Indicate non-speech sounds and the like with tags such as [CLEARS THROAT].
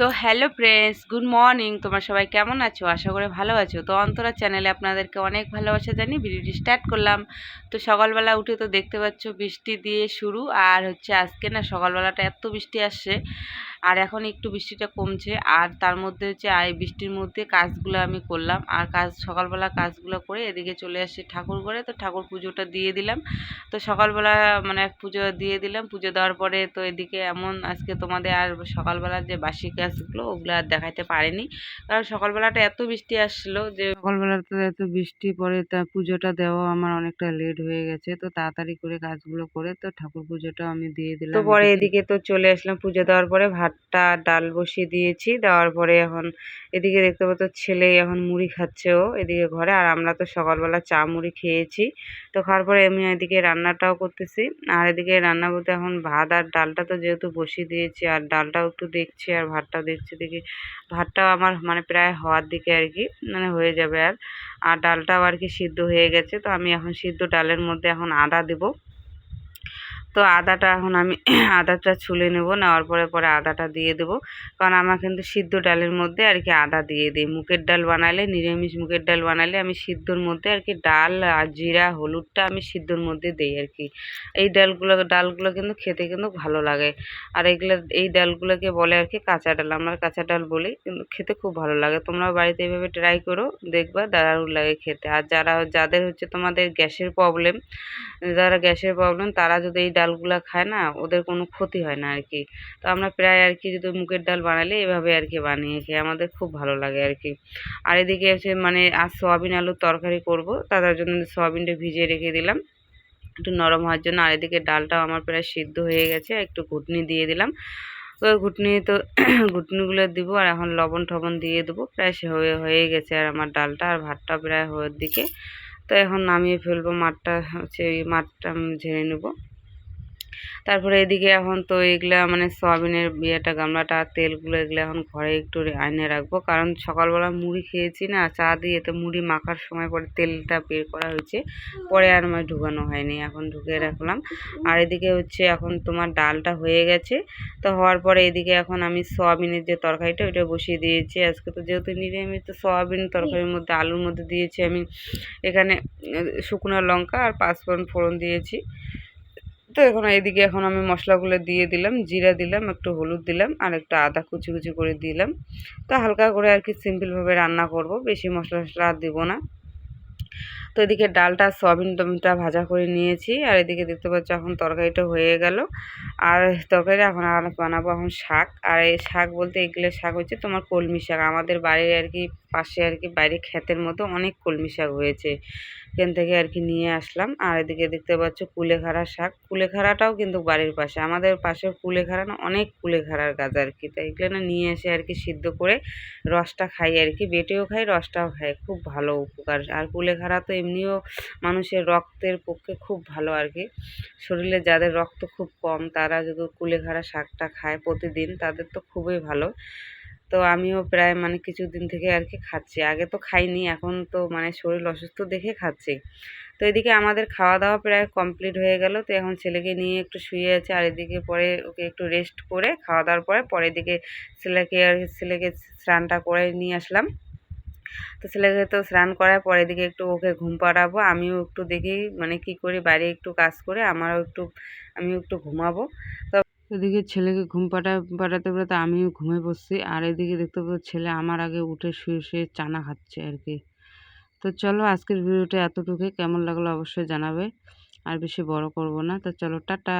তো hello friends good morning তোমার সবাই কেমন আছো? আশা করে ভালো আছো। তো অন্তরা চ্যানেলে আপনাদেরকে অনেক ভালোবাসা জানি ভিডিওটি স্টার্ট করলাম। তো সকালবেলা উঠে তো দেখতে পাচ্ছ বৃষ্টি দিয়ে শুরু। আর হচ্ছে আজকে না সকালবেলাটা এত বৃষ্টি আসছে। আর এখন একটু বৃষ্টিটা কমছে আর তার মধ্যে হচ্ছে এই বৃষ্টির মধ্যে কাজগুলো আমি করলাম। আর কাজ সকালবেলা কাজগুলো করে এদিকে চলে আসছি ঠাকুর ঘরে তো ঠাকুর পুজোটা দিয়ে দিলাম। তো সকালবেলা মানে পুজো দিয়ে দিলাম পুজো দেওয়ার পরে তো এদিকে এমন আজকে তোমাদের আর সকালবেলার যে বাসি কাজগুলো ওগুলো আর দেখাতে পারিনি। কারণ সকালবেলাটা এত বৃষ্টি আসছিল যে সকালবেলাতে এত বৃষ্টি পরে তা পুজোটা দেওয়া আমার অনেকটা লেট হয়ে গেছে। তো তাড়াতাড়ি করে কাজগুলো করে তো ঠাকুর পুজোটা আমি দিয়ে দিলাম। তো পরে এদিকে তো চলে আসলাম পুজো দেওয়ার পরে ভাতটা, ডাল বসিয়ে দিয়েছি। দেওয়ার পরে এখন এদিকে দেখতে পাচ্ছ ছেলে এখন মুড়ি খাচ্ছে ও এদিকে ঘরে। আর আমরা তো সকালবেলা চা মুড়ি খেয়েছি। তো খাওয়ার পরে আমি এদিকে রান্নাটাও করতেছি। আর এদিকে রান্না বলতে এখন ভাত আর ডালটা তো যেহেতু বসিয়ে দিয়েছি, আর ডালটাও একটু দেখছি আর ভাতটাও দেখছি। দেখি ভাতটাও আমার মানে প্রায় হওয়ার দিকে আর কি মানে হয়ে যাবে আর। আর ডালটাও আর কি সিদ্ধ হয়ে গেছে। তো আমি এখন সিদ্ধ ডালের মধ্যে এখন আদা দেবো। তো আদাটা এখন আমি [CLEARS THROAT] আদাটা ছুলে নেব, নেওয়ার পরে পরে আদাটা দিয়ে দেবো। কারণ আমার কিন্তু সিদ্ধ ডালের মধ্যে আর কি আদা দিয়ে দিই। মুগের ডাল বানালে, নিরামিষ মুগের ডাল বানালে আমি সিদ্ধর মধ্যে আর কি ডাল, আর জিরা, হলুদটা আমি সিদ্ধর মধ্যে দিই আর কি। এই ডালগুলো ডালগুলো কিন্তু খেতে কিন্তু ভালো লাগে। আর এগুলো, এই ডালগুলোকে বলে আর কি কাঁচা ডাল। আমরা কাঁচা ডাল বলি, কিন্তু খেতে খুব ভালো লাগে। তোমরা বাড়িতে এইভাবে ট্রাই করো, দেখবা দারুণ লাগে খেতে। আর যারা, যাদের হচ্ছে তোমাদের গ্যাসের প্রবলেম যারা গ্যাসের প্রবলেম তারা যদি এই ডালগুলো খায় না, ওদের কোনো ক্ষতি হয় না আর কি তো আমরা প্রায় আর কি যদি মুগের ডাল বানালে এভাবে আর কি বানিয়ে খাই আমাদের খুব ভালো লাগে আর কি আর এদিকে হচ্ছে মানে আজ সয়াবিন আলুর তরকারি করব, তাদের জন্য সয়াবিনটা ভিজিয়ে রেখে দিলাম। একটু নরম হওয়ার জন্য, আর এদিকে ডালটাও আমার প্রায় সিদ্ধ হয়ে গেছে, একটু ঘুটনি দিয়ে দিলাম। ঘুটনি তো [CLEARS THROAT] ঘুটনিগুলো দিব, আর এখন লবণ টবণ দিয়ে দেবো, প্রায় সে হয়ে হয়ে গেছে আর আমার ডালটা আর ভাতটা প্রায় হওয়ার দিকে। তো এখন নামিয়ে ফেলব, মাঠটা হচ্ছে মাঠটা আমি ঝেড়ে নেব। তারপরে এদিকে এখন তো এগুলা মানে সয়াবিনের ইয়েটা, গামলাটা, তেলগুলো এগুলো এখন ঘরে একটু আইনে রাখব। কারণ সকালবেলা মুড়ি খেয়েছি না, চা দিয়ে তো মুড়ি মাখার সময় পরে তেলটা বের করা হয়েছে। পরে আর আমার ঢুকানো হয়নি, এখন ঢুকে রাখলাম। আর এদিকে হচ্ছে এখন তোমার ডালটা হয়ে গেছে। তো হওয়ার পরে এদিকে এখন আমি সয়াবিনের যে তরকারিটা, ওইটা বসিয়ে দিয়েছি। আজকে তো যেহেতু নিরামিষ, তো সয়াবিন তরকারির মধ্যে, আলুর মধ্যে দিয়েছি আমি। এখানে শুকনো লঙ্কা আর পাঁচফোড়ন ফোড়ন দিয়েছি। তো এখন এদিকে এখন আমি মশলাগুলো দিয়ে দিলাম, জিরা দিলাম, একটু হলুদ দিলাম, আর একটু আদা কুচি কুচি করে দিলাম। তো হালকা করে আর কি সিম্পলভাবে রান্না করব, বেশি মশলা টশলা আর দেবো না। তো এদিকে ডালটা, সয়াবিনটা ভাজা করে নিয়েছি, আর এদিকে দেখতে পাচ্ছ এখন তরকারিটা হয়ে গেল। আর তরকারি এখন আর বানাবো এখন শাক, আর এই শাক বলতে এগুলো শাক হচ্ছে তোমার কলমি শাক। আমাদের বাড়ির আর কি পাশে আর কি বাইরে ক্ষেতের মতো অনেক কলমি শাক হয়েছে। এখান থেকে আর কি নিয়ে আসলাম। আর এদিকে দেখতে পাচ্ছ কুলেখাড়া শাক। কুলেখাড়াটাও কিন্তু বাড়ির পাশে। আমাদের পাশে কুলেখাড়া না, অনেক কুলেখাড়ার গাছ আর কি। তাই এগুলো না নিয়ে এসে আর কি সিদ্ধ করে রসটা খাই আর কি। বেটেও খাই, রসটাও খাই। খুব ভালো উপকার। আর কুলেখাড়া তো এমনিও মানুষের রক্তের পক্ষে খুব ভালো আর কি। শরীরে যাদের রক্ত খুব কম, তারা যদি কুলেখাড়া শাকটা খায় প্রতিদিন, তাদের তো খুবই ভালো। তো আমিও প্রায় মানে কিছুদিন থেকে আর কি খাচ্ছি। আগে তো খাইনি, এখন তো মানে শরীর অসুস্থ দেখে খাচ্ছি। তো এদিকে আমাদের খাওয়া দাওয়া প্রায় কমপ্লিট হয়ে গেল। তো এখন ছেলেকে নিয়ে একটু শুয়ে আছে আর এদিকে পরে ওকে একটু রেস্ট করে খাওয়া দাওয়ার পরে পরে এদিকে ছেলেকে আর ছেলেকে স্নানটা করে নিয়ে আসলাম। তো ছেলেকে তো স্নান করার পরে দিকে একটু ওকে ঘুম পাড়াবো। আমিও একটু দেখি মানে কি করি, বাইরে একটু কাজ করে আমারও একটু, আমিও একটু ঘুমাবো। তো এদিকে ছেলেকে ঘুম পাটা পাঠাতে পাঠাতে আমিও ঘুমে বসছি আর এদিকে দেখতে পাবো ছেলে আমার আগে উঠে শুয়ে শুয়ে চানা খাচ্ছে আর কি। তো চলো আজকের ভিডিওটা এতটুকুই। কেমন লাগল অবশ্যই জানাবে। আর বেশি বড় করব না। তো চলো, টাটা।